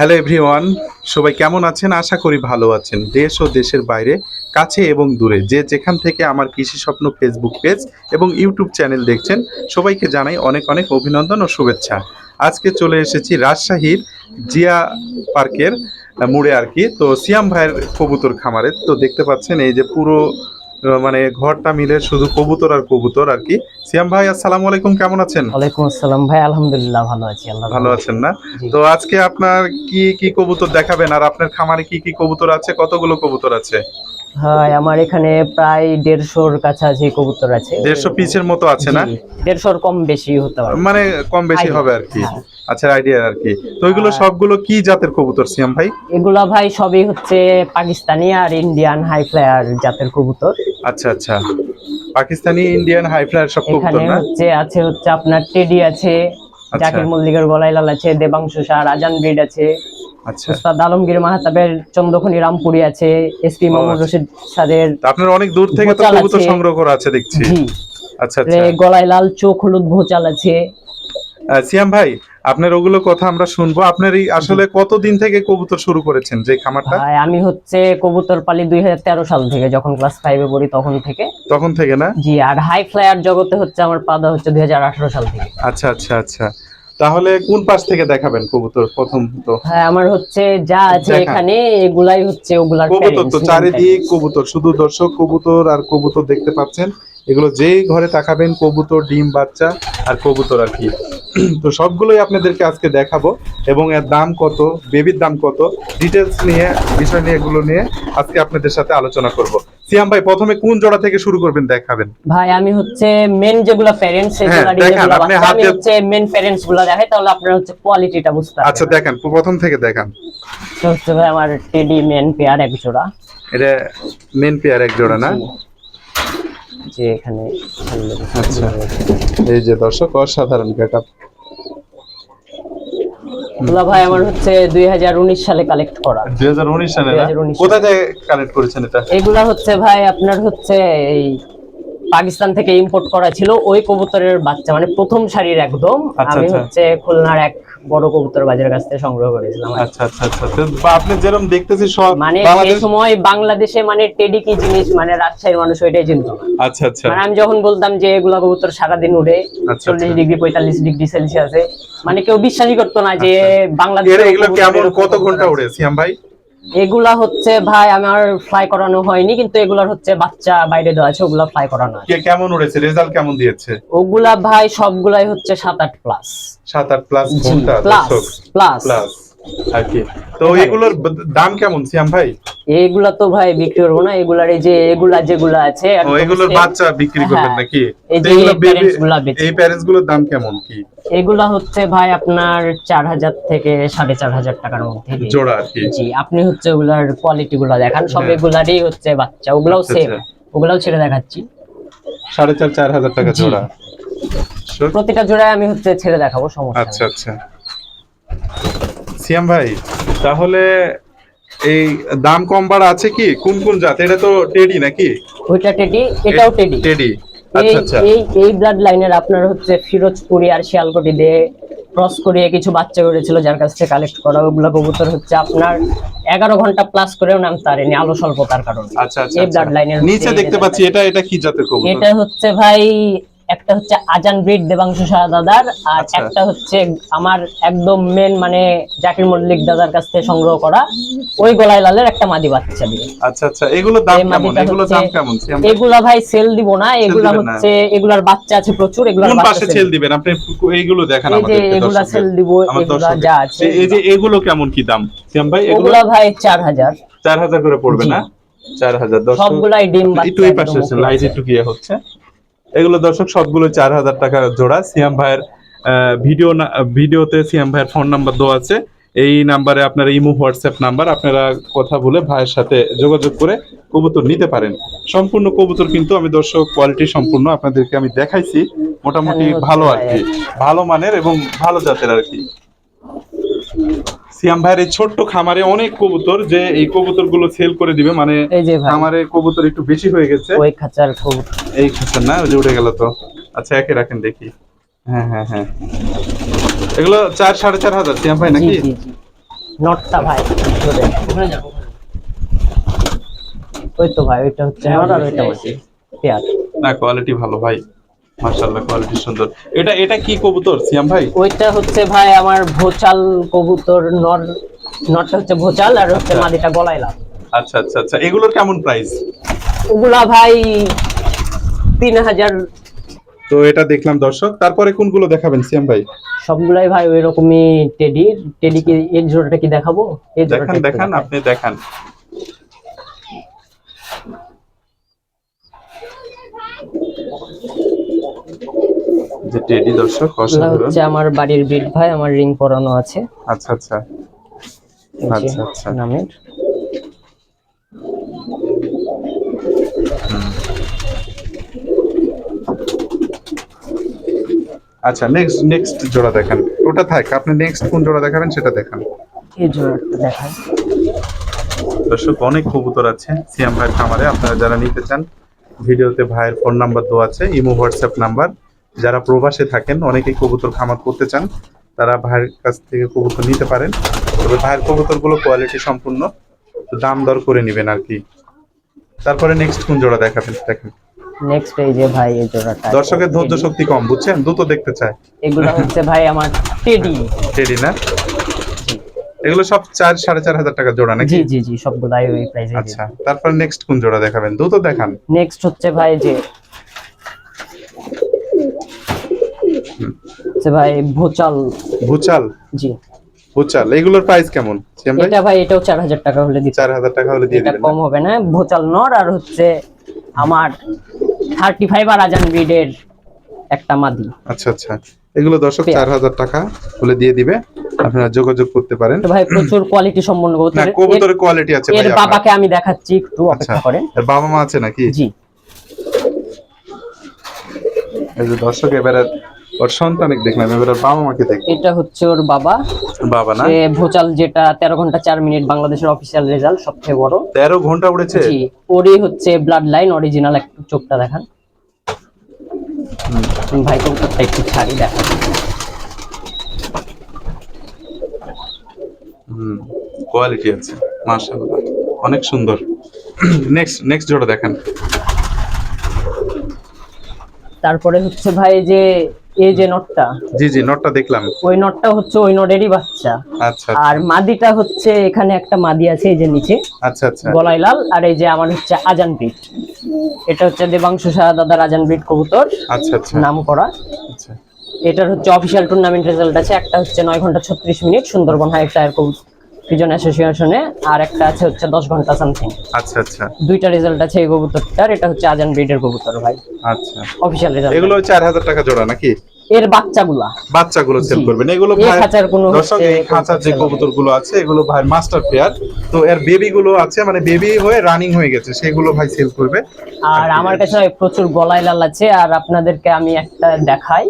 Hello everyone সবাই কেমন আছেন? আশা করি ভালো আছেন। দেশ ও দেশের বাইরে, কাছে এবং দূরে, যে যেখান থেকে আমার কৃষি স্বপ্ন ফেসবুক পেজ এবং ইউটিউব চ্যানেল দেখছেন, সবাইকে জানাই অনেক অনেক অভিনন্দন ও শুভেচ্ছা। আজকে চলে এসেছি রাজশাহীর জিয়া পার্কের মোড়ে আর কি। তো সিয়াম ভাইয়ের কবুতর খামারে। তো দেখতে পাচ্ছেন এই যে পুরো মানে ঘরটা মিলে শুধু কবুতর আর কবুতর আর কি। সিয়াম ভাই আসসালামু আলাইকুম কেমন আছেন? ওয়ালাইকুম আসসালাম ভাই আলহামদুলিল্লাহ ভালো আছি আল্লাহ ভালো আছেন না? তো আজকে আপনার কি কি কবুতর দেখাবেন? আর আপনার খামারে কি কি কবুতর আছে? কতগুলো কবুতর আছে? হ্যাঁ আমার এখানে প্রায় দেড়শোর কাছাকাছি কবুতর আছে। দেড়শো পিসের মতো আছে না? দেড়শোর কম বেশি হতে পারে। মানে কম বেশি হবে আর কি। হ্যাঁ। আচ্ছা আইডিয়া আর কি। তো আর- সবগুলো কি জাতের কবুতর সিয়াম ভাই? এগুলা ভাই সবই হচ্ছে পাকিস্তানি আর ইন্ডিয়ান হাই ফ্লায়ার জাতের কবুতর। আচ্ছা আচ্ছা। পাকিস্তানি ইন্ডিয়ান হাই ফ্লায়ার সব কবুতর না? হচ্ছে আছে হচ্ছে আপনার টেডি আছে আচ্ছা। জাকির মল্লিকের গলায় লাল আছে দেবাংশু শাহ রাজান ব্রিড আছে আচ্ছা। আলমগীর মাহাতাবের চন্দ্রখনি রামপুরি আছে এসপি মোহাম্মদ। রশিদ সাদের আপনার অনেক দূর থেকে তো কবুতর সংগ্রহ করা আছে দেখছি। আচ্ছা আচ্ছা। গলায় লাল চোখ হলুদ ভোচাল আছে। সিয়াম ভাই আপনার ওগুলো কথা আমরা শুনব। আপনার এই আসলে কতদিন থেকে কবুতর শুরু করেছেন যে খামারটা? ভাই আমি হচ্ছে কবুতর পালি দুই হাজার তেরো সাল থেকে যখন ক্লাস ফাইভে পড়ি তখন থেকে। তখন থেকে না? জি আর হাই ফ্লায়ার জগতে হচ্ছে আমার পাদা হচ্ছে দুই হাজার আঠারো সাল থেকে। আচ্ছা আচ্ছা আচ্ছা। তাহলে কোন পাশ থেকে দেখাবেন কবুতর প্রথম তো? হ্যাঁ আমার হচ্ছে যা আছে এখানে এগুলাই হচ্ছে ওগুলা কবুতর তো চারিদিক কবুতর শুধু দর্শক কবুতর আর কবুতর দেখতে পাচ্ছেন। এগুলো যেই ঘরে তাকাবেন কবুতর ডিম বাচ্চা আর কবুতর আর কি। তো সবগুলোই আপনাদেরকে আজকে দেখাবো এবং এর দাম কত বেবির দাম কত ডিটেলস নিয়ে বিষয় নিয়ে এগুলো নিয়ে আজকে আপনাদের সাথে আলোচনা করব। সিয়াম ভাই প্রথমে কোন জোড়া থেকে শুরু করবেন দেখাবেন। ভাই আমি হচ্ছে মেন যেগুলো প্যারেন্টস সেগুলো দেখান, আপনি হাত হচ্ছে মেন প্যারেন্টসগুলো দেখাই তাহলে আপনার হচ্ছে কোয়ালিটিটা বুঝতে আচ্ছা পারবেন দেখান প্রথম থেকে দেখান। তো হচ্ছে ভাই আমার টেডি মেন পেয়ার এক জোড়া। এটা মেন পেয়ার এক জোড়া না? যে এখানে আচ্ছা এই যে দর্শক অসাধারণ গেটআপ। এগুলো ভাই আমার হচ্ছে দুই হাজার উনিশ সালে কালেক্ট করা। দুই হাজার উনিশ সালে না? 2019 কোথা থেকে কালেক্ট করেছেন এটা? এগুলা হচ্ছে ভাই আপনার হচ্ছে এই পাকিস্তান থেকে ইম্পোর্ট করা ছিল ওই কবুতরের বাচ্চা মানে প্রথম সারির একদম। আচ্ছা, আমি আচ্ছা। হচ্ছে খুলনার এক বড় কবুতর বাজারের কাছ থেকে সংগ্রহ করেছিলাম। আচ্ছা আচ্ছা আচ্ছা। তো আপনি যেরকম দেখতেছি সব মানে বাংলাদেশ সেই সময় বাংলাদেশে মানে টেডি কি জিনিস মানে রাজশাহীর মানুষ ওইটাই চিনতো। আচ্ছা আচ্ছা। মানে আমি যখন বলতাম যে এগুলা কবুতর সারাদিন উড়ে আচ্ছা, চল্লিশ আচ্ছা। ডিগ্রি পঁয়তাল্লিশ ডিগ্রি সেলসিয়াসে মানে কেউ বিশ্বাসই করতো না যে বাংলাদেশে এগুলো কেমন কত ঘণ্টা উড়ে সিয়াম ভাই? এগুলা হচ্ছে ভাই আমার ফ্লাই করানো হয়নি কিন্তু এগুলার হচ্ছে বাচ্চা বাইরে দেওয়া আছে ওগুলা ফ্লাই করানো আছে। কে কেমন উড়েছে? রেজাল্ট কেমন দিয়েছে? ওগুলা ভাই সবগুলাই হচ্ছে সাত আট প্লাস সাত আট প্লাস প্লাস প্লাস আর কি। তো এগুলোর দাম কেমন সিয়াম ভাই? এইগুলা তো ভাই বিক্রি করব না এগুলার এই যে এগুলা যেগুলা আছে ও এগুলোর বাচ্চা বিক্রি করবেন হ্যাঁ। নাকি? এই এগুলো প্যারেন্টসগুলোর দাম কেমন কি? এগুলা হচ্ছে ভাই আপনার চার হাজার থেকে সাড়ে চার হাজার টাকার মধ্যে জোড়া আর কি। জি আপনি হচ্ছে ওগুলার কোয়ালিটি গুলা দেখান। সব হ্যাঁ। এগুলারই হচ্ছে বাচ্চা ওগুলাও আচ্ছা, সেম আচ্ছা। ওগুলাও ছেড়ে দেখাচ্ছি। সাড়ে চার চার হাজার টাকা জি। জোড়া। প্রতিটা জোড়ায় আমি হচ্ছে ছেড়ে দেখাবো সমস্যা আচ্ছা আচ্ছা। সিয়াম ভাই তাহলে এই দাম কম বাড়া আছে কি? কোন কোন জাত? এটা তো টেডি নাকি? ওইটা টেডি এটাও টেডি। টেডি। এই আচ্ছা আচ্ছা। এই এই ব্লাড লাইনের আপনার হচ্ছে ফিরোজপুরি আর শিয়ালকোটি দিয়ে ক্রস করিয়ে কিছু বাচ্চা করেছিল যার কাছ থেকে কালেক্ট করা ওগুলো কবুতর হচ্ছে আপনার এগারো ঘণ্টা প্লাস করেও নাম তারেনি আলো স্বল্পতার কারণে। আচ্ছা আচ্ছা এই আচ্ছা। ব্লাড লাইনের নিচে দেখতে পাচ্ছি এটা এটা কি জাতের কবুতর? এটা হচ্ছে ভাই একটা হচ্ছে আজান ব্রিড দেবাংশু শাহ দাদার আর আচ্ছা। একটা হচ্ছে আমার একদম মেন মানে জাকির মল্লিক দাদার কাছ থেকে সংগ্রহ করা ওই গলায় লালের একটা মাদি বাচ্চা দিয়ে। আচ্ছা আচ্ছা। এগুলোর দাম কেমন? হচ্ছে- দাম কেমন? এগুলা ভাই সেল দিব না এগুলা হচ্ছে এগুলার বাচ্চা আছে প্রচুর এগুলার কোন বাচ্চা পাশে ছেল দিবেন? আপনি এইগুলো দেখান আমাদের এই যে এগুলা সেল দিব এগুলা যা আছে। এই যে এগুলো কেমন কি দাম? সিয়াম ভাই এগুলো ভাই চার হাজার। চার হাজার করে পড়বে না? চার হাজার। দর্শক সবগুলাই ডিম একটু এই পাশে লাইট একটু গিয়ে হচ্ছে। এগুলো দর্শক সবগুলো চার হাজার টাকা জোড়া। সিয়াম ভাইয়ের ভিডিও ভিডিওতে সিয়াম ভাইয়ের ফোন নাম্বার দেওয়া আছে। এই নাম্বারে আপনারা ইমো হোয়াটসঅ্যাপ নাম্বার। আপনারা কথা বলে ভাইয়ের সাথে যোগাযোগ করে কবুতর নিতে পারেন। সম্পূর্ণ কবুতর কিন্তু আমি দর্শক কোয়ালিটি সম্পূর্ণ আপনাদেরকে আমি দেখাইছি। মোটামুটি ভালো আর কি। ভালো মানের এবং ভালো জাতের আর কি। সিয়াম ভাইয়ের এই ছোট্ট খামারে অনেক কবুতর যে এই কবুতরগুলো সেল করে দিবে মানে খামারে কবুতর একটু বেশি হয়ে গেছে। ওই খাঁচার খুব এই খাঁচার না ওই যে উঠে গেল তো। আচ্ছা একে রাখেন দেখি। হ্যাঁ হ্যাঁ হ্যাঁ। এগুলো চার সাড়ে চার হাজার সিয়াম ভাই নাকি? নটটা ভাই ওই তো ভাই ওইটা হচ্ছে নট আর ওইটা হচ্ছে পেয়ার। না কোয়ালিটি ভালো ভাই। মাশাআল্লাহ কোয়ালিটি সুন্দর। এটা এটা কি কবুতর সিয়াম ভাই? ওইটা হচ্ছে ভাই আমার ভোচাল কবুতর নর নটটা হচ্ছে ভোচাল আর হচ্ছে আচ্ছা। মাদিটা গলাইলা। আচ্ছা আচ্ছা আচ্ছা। এগুলোর কেমন প্রাইস ওগুলা ভাই তিন হাজার। তো এটা দেখলাম দর্শক। তারপরে কোনগুলো দেখাবেন সিয়াম ভাই? সবগুলাই ভাই ওই রকমই টেডি টেডি কি এই জোড়াটা কি দেখাবো? এই জোড়াটা দেখান দেখান। আপনি দেখান। যে টেডি দর্শক অসাধারণ। হচ্ছে আমার বাড়ির বিট ভাই আমার রিং পরানো আছে। আচ্ছা আচ্ছা। আচ্ছা, আচ্ছা। নামের। আচ্ছা নেক্সট নেক্সট জোড়া দেখান। ওটা থাক আপনি নেক্সট কোন জোড়া দেখাবেন সেটা দেখান। এই জোড়াটা দেখাই দর্শক অনেক কবুতর আছে সিয়াম ভাইয়ের খামারে। আপনারা যারা নিতে চান ভিডিওতে ভাইয়ের ফোন নাম্বার দেওয়া আছে ইমো হোয়াটসঅ্যাপ নাম্বার যারা প্রবাসে থাকেন অনেকেই কবুতর খামার করতে চান তারা ভাইয়ের কাছ থেকে কবুতর নিতে পারেন। তবে ভাইয়ের কবুতরগুলো কোয়ালিটি সম্পূর্ণ দাম দর করে নেবেন আর কি। তারপরে নেক্সট কোন জোড়া দেখাবেন দেখেন। নেক্সট এই যে ভাই এই জোড়াটা। দর্শকের ধৈর্য শক্তি কম বুঝছেন? দ্রুত দেখতে চায় এগুলো হচ্ছে ভাই আমার টেডি টেডি না? এগুলো সব চার সাড়ে চার হাজার টাকা জোড়া নাকি? জি জি জি সবগুলাই ওই প্রাইসে আচ্ছা তারপর নেক্সট কোন জোড়া দেখাবেন? দ্রুত দেখান। নেক্সট হচ্ছে ভাই যে হচ্ছে ভাই ভোচাল। ভুচাল? জি। ভুচাল এগুলোর প্রাইস কেমন? এটা ভাই এটাও চার হাজার টাকা হলে চার হাজার টাকা হলে দিয়ে দিবেন কম হবে না। ভোচাল নর আর হচ্ছে আমার থার্টি ফাইভ আর আজান ব্রিডের একটা মাদি। আচ্ছা আচ্ছা। এগুলো দর্শক পেয়ার। চার হাজার টাকা হলে দিয়ে দিবে। আপনারা যোগাযোগ করতে পারেন। ভাই প্রচুর কোয়ালিটি সম্পন্ন কবুতর। কবুতরের কোয়ালিটি আছে ভাই আপনার। বাবাকে আমি দেখাচ্ছি একটু আচ্ছা অপেক্ষা করেন। এর বাবা মা আছে নাকি? জি। এই যে দর্শক এবারে ওর সন্তান দেখলাম এবারে ওর বাবা মাকে দেখ এটা হচ্ছে ওর বাবা। বাবা না? ভোচাল যেটা তেরো ঘণ্টা চার মিনিট বাংলাদেশের অফিসিয়াল রেজাল্ট সবথেকে বড়। তেরো ঘণ্টা উড়েছে? জি ওরই হচ্ছে ব্লাড লাইন অরিজিনাল একটু চোখটা দেখান। ভাই কবুতরটা একটু ছাড়ি দেখান। হুম কোয়ালিটি আছে মাশাআল্লাহ। অনেক সুন্দর। নেক্সট নেক্সট জোড়া দেখান। তারপরে হচ্ছে ভাই যে এই যে নটটা। জি জি নটটা দেখলাম। ওই নটটা হচ্ছে ওই নটেরই বাচ্চা। আচ্ছা আর মাদিটা হচ্ছে এখানে একটা মাদি আছে এই যে নিচে। আচ্ছা আচ্ছা। গলায় লাল আর এই যে আমার হচ্ছে আজান ব্রিড এটা হচ্ছে দেবাংশু শাহ দাদার আজান ব্রিড কবুতর। আচ্ছা আচ্ছা। নাম করা। আচ্ছা। এটার হচ্ছে অফিসিয়াল টুর্নামেন্ট রেজাল্ট আছে। একটা হচ্ছে নয় ঘণ্টা ছত্রিশ minute Sundarban high tier pigeon অ্যাসোসিয়েশনে আর একটা আছে হচ্ছে দশ ঘণ্টা সামথিং আচ্ছা আচ্ছা। দুইটা রেজাল্ট আছে এই কবুতরটার। এটা হচ্ছে আজান ব্রিডের কবুতর ভাই। আচ্ছা। অফিসিয়াল রেজাল্ট এগুলো চার হাজার টাকা জোড়া নাকি? এর বাচ্চাগুলা। বাচ্চাগুলো সেল করবেন। এগুলো খাঁচার কোনো দর্শক এই খাঁচার যে কবুতর sell হবে। কবুতরগুলো আছে এগুলো ভাই মাস্টার পেয়ার তো এর বেবি গুলো আছে মানে বেবি হয়ে রানিং হয়ে গেছে সেগুলো ভাই সেল করবে। আর আমার কাছে প্রচুর গলায় লাল আছে আর আপনাদেরকে আমি একটা দেখাই।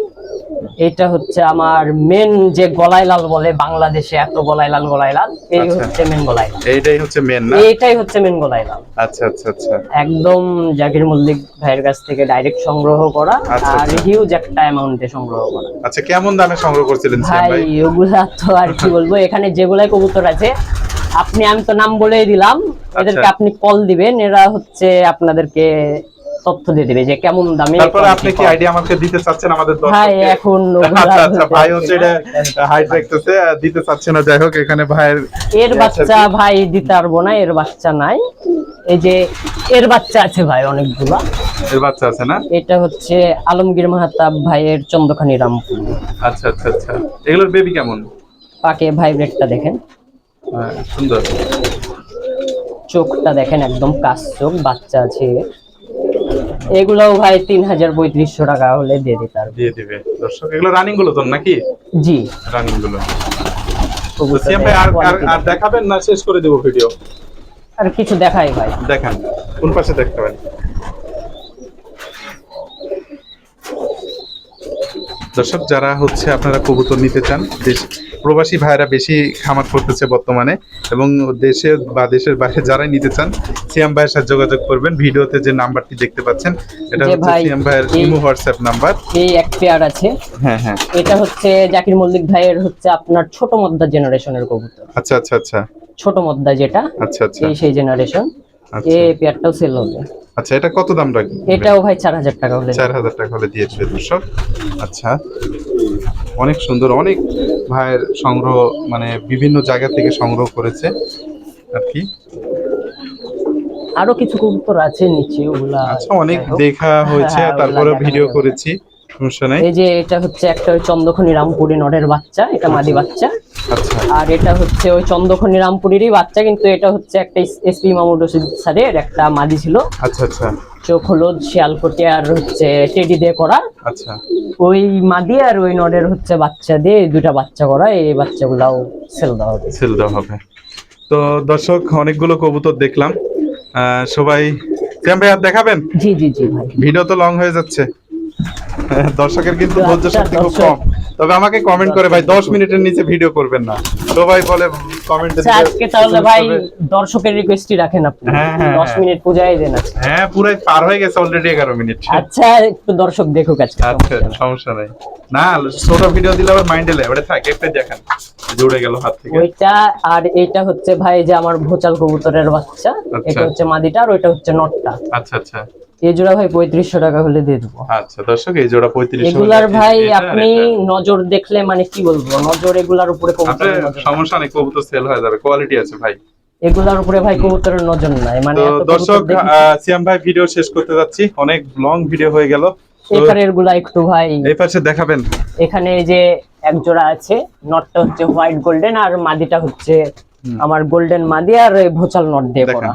এটা হচ্ছে আমার মেন যে গলায় লাল বলে বাংলাদেশে এত গলায় লাল গলায় লাল এই আচ্ছা। হচ্ছে মেন গলায় লাল এইটাই হচ্ছে মেন না এইটাই হচ্ছে মেন গলায় লাল আচ্ছা আচ্ছা আচ্ছা একদম জাকির মল্লিক ভাইয়ের কাছ থেকে ডাইরেক্ট সংগ্রহ করা আচ্ছা, আর আচ্ছা। হিউজ একটা অ্যামাউন্টে সংগ্রহ করা আচ্ছা কেমন দামে সংগ্রহ করছিলেন ভাই ওগুলা তো আর কি বলব এখানে যেগুলাই কবুতর আছে আপনি আমি তো নাম বলেই দিলাম এদেরকে আচ্ছা। আপনি কল দিবেন এরা হচ্ছে আপনাদেরকে তথ্য দিয়ে দিবে যে কেমন দামে তারপরে আপনি কি আইডিয়া আমাকে দিতে চাচ্ছেন আমাদের ভাই এখন আচ্ছা আচ্ছা ভাই হচ্ছে এটা হাইট রাখতেছে দিতে চাচ্ছে না যাই হোক এখানে ভাইয়ের এর বাচ্চা ভাই দিতে পারব না এর বাচ্চা নাই। এই যে এর বাচ্চা আছে ভাই অনেকগুলা। এর বাচ্চা আছে না? এটা হচ্ছে আলমগীর মাহাতাব ভাইয়ের চন্দ্রখানি রামপুর। আচ্ছা আচ্ছা আচ্ছা। এগুলোর বেবি কেমন? পাকে ভাইব্রেটটা দেখেন। হ্যাঁ, সুন্দর। চোখটা দেখেন একদম কাজ চোখ বাচ্চা আছে। এগুলোও ভাই তিন হাজার পঁয়ত্রিশশো টাকা হলে দিয়ে দিতে পারব। দিয়ে দিবে। দর্শক এগুলো রানিংগুলো তো নাকি? জি। রানিংগুলো। কবুতরের ভাই আর আর- দেখাবেন না শেষ করে দেবো ভিডিও আর কিছু দেখাই ভাই। দেখান কোন পাশে দেখতে দেখাবেন দর্শক যারা হচ্ছে আপনারা কবুতর নিতে চান দেশ প্রবাসী ভাইরা বেশি খামার করতেছে বর্তমানে এবং দেশে বা দেশের বাইরে যারাই নিতে চান সিয়াম ভাইয়ের সাথে যোগাযোগ করবেন। ভিডিওতে যে নাম্বারটি দেখতে পাচ্ছেন এটা হচ্ছে সিয়াম ভাইয়ের ইমো হোয়াটসঅ্যাপ নাম্বার। এই এক পেয়ার আছে। হ্যাঁ হ্যাঁ। এটা হচ্ছে জাকির মল্লিক ভাইয়ের হচ্ছে আপনার ছোট মদ্দা জেনারেশনের কবুতর। আচ্ছা আচ্ছা আচ্ছা। ছোট মদ্দা যেটা আচ্ছা আচ্ছা। এই সেই জেনারেশন। আচ্ছা। এই পেয়ারটাও সেল হবে। আচ্ছা এটা কত দাম রাখবেন? এটাও ভাই চার হাজার টাকা হলে চার হাজার টাকা হলে দিয়ে দেবে দর্শক। আচ্ছা। অনেক সুন্দর অনেক ভাইয়ের সংগ্রহ মানে বিভিন্ন জায়গা থেকে সংগ্রহ করেছে আর কি। আরও কিছু কবুতর আছে নিচে ওগুলা আচ্ছা অনেক দেখা হয়েছে হ্যাঁ, তারপরে ভিডিও করেছি সমস্যা নাই। এই যে এটা হচ্ছে একটা ওই চন্দ্রখনি রামপুরি নরের বাচ্চা এটা মাদি বাচ্চা। আচ্ছা। আর এটা হচ্ছে ওই চন্দ্রখনি রামপুরিরই বাচ্চা কিন্তু এটা হচ্ছে একটা এসপি মামুদ রশিদ স্যারের একটা মাদি ছিল। আচ্ছা আচ্ছা। চোখ হলুদ শিয়ালকটি আর হচ্ছে টেডি দিয়ে করা। আচ্ছা। ওই মাদি আর ওই নরের হচ্ছে বাচ্চা দিয়ে দুটা বাচ্চা করা এই বাচ্চাগুলাও সেল দেওয়া হবে। সেল দেওয়া হবে। তো দর্শক অনেকগুলো কবুতর দেখলাম। সবাই শ্যাম ভাই আর দেখাবেন? জি জি জি ভাই। ভিডিও তো লং হয়ে যাচ্ছে। দর্শকের কিন্তু ধৈর্য আচ্ছা, শক্তি খুব কম। তবে আমাকে কমেন্ট করে ভাই দশ মিনিটের নিচে ভিডিও করবেন না। সবাই বলে কমেন্টে আচ্ছা, আজকে তাহলে ভাই দর্শকের রিকোয়েস্টই রাখেন আপনি। হ্যাঁ, হ্যাঁ, দশ হ্যাঁ। মিনিট পূজাই দেন। হ্যাঁ পুরাই পার হয়ে গেছে অলরেডি এগারো মিনিট। আচ্ছা একটু দর্শক দেখুক আজকে আচ্ছা সমস্যা নাই। না ছোট ভিডিও দিলে আবার মাইন্ডে লাগে থাক একটা দেখেন। জুড়ে গেল হাত থেকে। ওইটা আর এইটা হচ্ছে ভাই যে আমার ভোচাল কবুতরের বাচ্চা আচ্ছা। এটা হচ্ছে মাদিটা আর ওইটা হচ্ছে নটটা। আচ্ছা আচ্ছা। এই জোড়া ভাই পঁয়ত্রিশশো টাকা হলে দিয়ে দেবো। আচ্ছা দর্শক এই জোড়া পঁয়ত্রিশ এগুলার ভাই আপনি নজর দেখলে মানে কি বলব? নজর এগুলার উপরে সমস্যা নেই কবুতর সেল হয়ে যাবে কোয়ালিটি আছে ভাই। এগুলার উপরে ভাই কবুতরের নজর নাই মানে দর্শক সিয়াম ভাই ভিডিও শেষ করতে যাচ্ছি। অনেক লং ভিডিও হয়ে গেল। এপারেরগুলা একটু ভাই এই পাশে দেখাবেন। এখানে যে এক জোড়া আছে নটটা হচ্ছে হোয়াইট গোল্ডেন আর মাদিটা হচ্ছে আমার গোল্ডেন মাদি আর ভোচাল নট দিয়ে দেখান।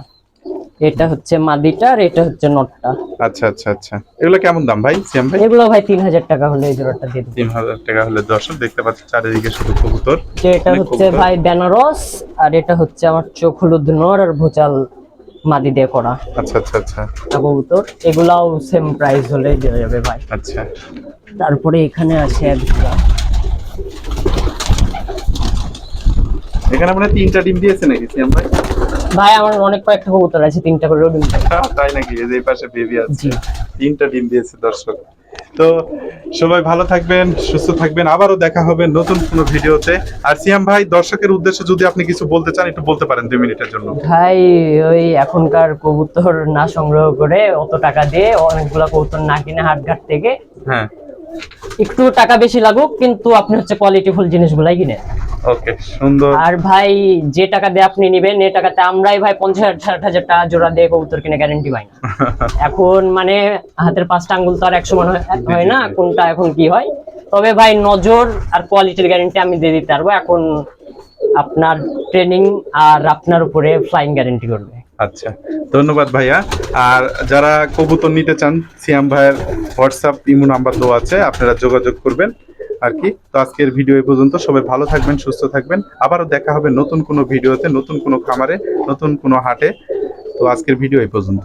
এটা হচ্ছে মাদিটা আর এটা হচ্ছে নটটা। আচ্ছা আচ্ছা আচ্ছা। এগুলো কেমন দাম ভাই? সিয়াম ভাই? এগুলো ভাই তিন হাজার টাকা হলে এই জোড়াটা দিয়ে দেবো। তিন হাজার টাকা হলে দর্শক দেখতে পাচ্ছি চারিদিকে শুধু কবুতর এটা হচ্ছে ভাই বেনারস আর এটা হচ্ছে আমার চোখ হলুদ নর আর ভোচাল মাদি দিয়ে করা। আচ্ছা আচ্ছা আচ্ছা। কবুতর এগুলাও সেম প্রাইস হলে দেওয়া যাবে ভাই। আচ্ছা। তারপরে এখানে আছে এক জোড়া। এখানে মানে তিনটা ডিম দিয়েছে নাকি সিয়াম ভাই? ভাই আমার অনেক কয়েকটা কবুতর আছে তিনটা করে ডিম। হ্যাঁ, তাই নাকি? এই যে পাশে বেবি আছে। তিনটা ডিম দিয়েছে দর্শক। তো সবাই ভালো থাকবেন সুস্থ থাকবেন আবারও দেখা হবে নতুন কোনো ভিডিওতে। আর সিয়াম ভাই দর্শকের উদ্দেশ্যে যদি আপনি কিছু বলতে চান একটু বলতে পারেন দুই মিনিটের জন্য। ভাই ওই এখনকার কবুতর না সংগ্রহ করে অত টাকা দিয়ে অনেকগুলা কবুতর না কিনে হাটঘাট থেকে হ্যাঁ। একটু টাকা বেশি লাগুক কিন্তু আপনি হচ্ছে কোয়ালিটিফুল জিনিসগুলাই কিনে ওকে সুন্দর। আর ভাই যে টাকা দিয়ে আপনি নিবেন এই টাকাতে আমরাই ভাই পঞ্চাশ ষাট হাজার টাকা জোড়া দিয়ে কবুতর কিনে গ্যারেন্টি পাই না। এখন মানে হাতের পাঁচটা আঙ্গুল তো আর এক সমান হয়- হয় না কোনটা এখন কি হয়। তবে ভাই নজর আর কোয়ালিটির গ্যারেন্টি আমি দিয়ে দিতে পারব। এখন আপনার ট্রেনিং আর আপনার উপরে ফ্লাইং গ্যারেন্টি করবে। আচ্ছা ধন্যবাদ ভাইয়া। আর যারা কবুতর নিতে চান, সিয়াম ভাইয়ের হোয়াটসঅ্যাপ ইমো নাম্বার দেওয়া আছে, আপনারা যোগাযোগ করবেন আর কি। তো আজকের ভিডিও এ পর্যন্ত। সবাই ভালো থাকবেন, সুস্থ থাকবেন। আবারও দেখা হবে নতুন কোনো ভিডিওতে, নতুন কোনো খামারে, নতুন কোনো হাটে। তো আজকের ভিডিও এই পর্যন্ত